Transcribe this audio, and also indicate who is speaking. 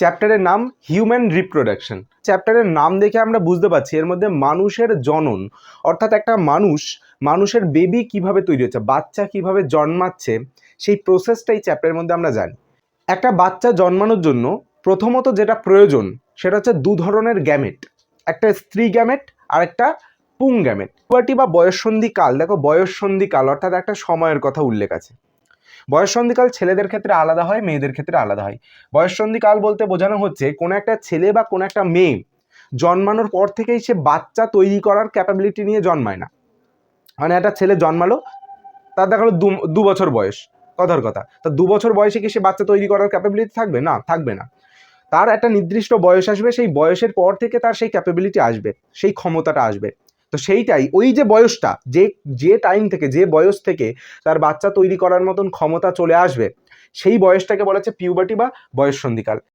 Speaker 1: চ্যাপ্টারের নাম human reproduction চ্যাপ্টারের নাম দেখে আমরা বুঝতে পারছি, এর মধ্যে মানুষের জনন, অর্থাৎ একটা মানুষ, মানুষের বেবি কীভাবে তৈরি হচ্ছে, বাচ্চা কীভাবে জন্মাচ্ছে, সেই প্রসেসটা এই চ্যাপ্টারের মধ্যে আমরা জানি। একটা বাচ্চা জন্মানোর জন্য প্রথমত যেটা প্রয়োজন, সেটা হচ্ছে দু ধরনের গ্যামেট একটা স্ত্রী গ্যামেট আর একটা পুং গ্যামেট পুয়াটি বা বয়ঃসন্ধি কাল, দেখো বয়ঃসন্ধি কাল, অর্থাৎ একটা সময়ের কথা উল্লেখ আছে। বয়ঃসন্ধিকাল ছেলেদের ক্ষেত্রে আলাদা হয়, মেয়েদের ক্ষেত্রে আলাদা হয়। বয়ঃসন্ধিকাল বলতে বোঝানো হচ্ছে কোনো একটা ছেলে বা কোনো একটা মেয়ে জন্মানোর পর থেকেই সে বাচ্চা তৈরি করার ক্যাপাবিলিটি নিয়ে জন্মায় না। মানে একটা ছেলে জন্মালো, তার দেখাল দু দু বছর বয়স, কথার কথা। তা দু বছর বয়সে কি সে বাচ্চা তৈরি করার ক্যাপাবিলিটি থাকবে? না থাকবে না। তার একটা নির্দিষ্ট বয়স আসবে, সেই বয়সের পর থেকে তার সেই ক্যাপাবিলিটি আসবে, সেই ক্ষমতাটা আসবে। তো সেইটাই, ওই যে বয়সটা, যে যে টাইম থেকে, যে বয়স থেকে তার বাচ্চা তৈরি করার মতন ক্ষমতা চলে আসবে, সেই বয়সটাকে বলা হচ্ছে পিউবার্টি বা বয়ঃসন্ধিকাল।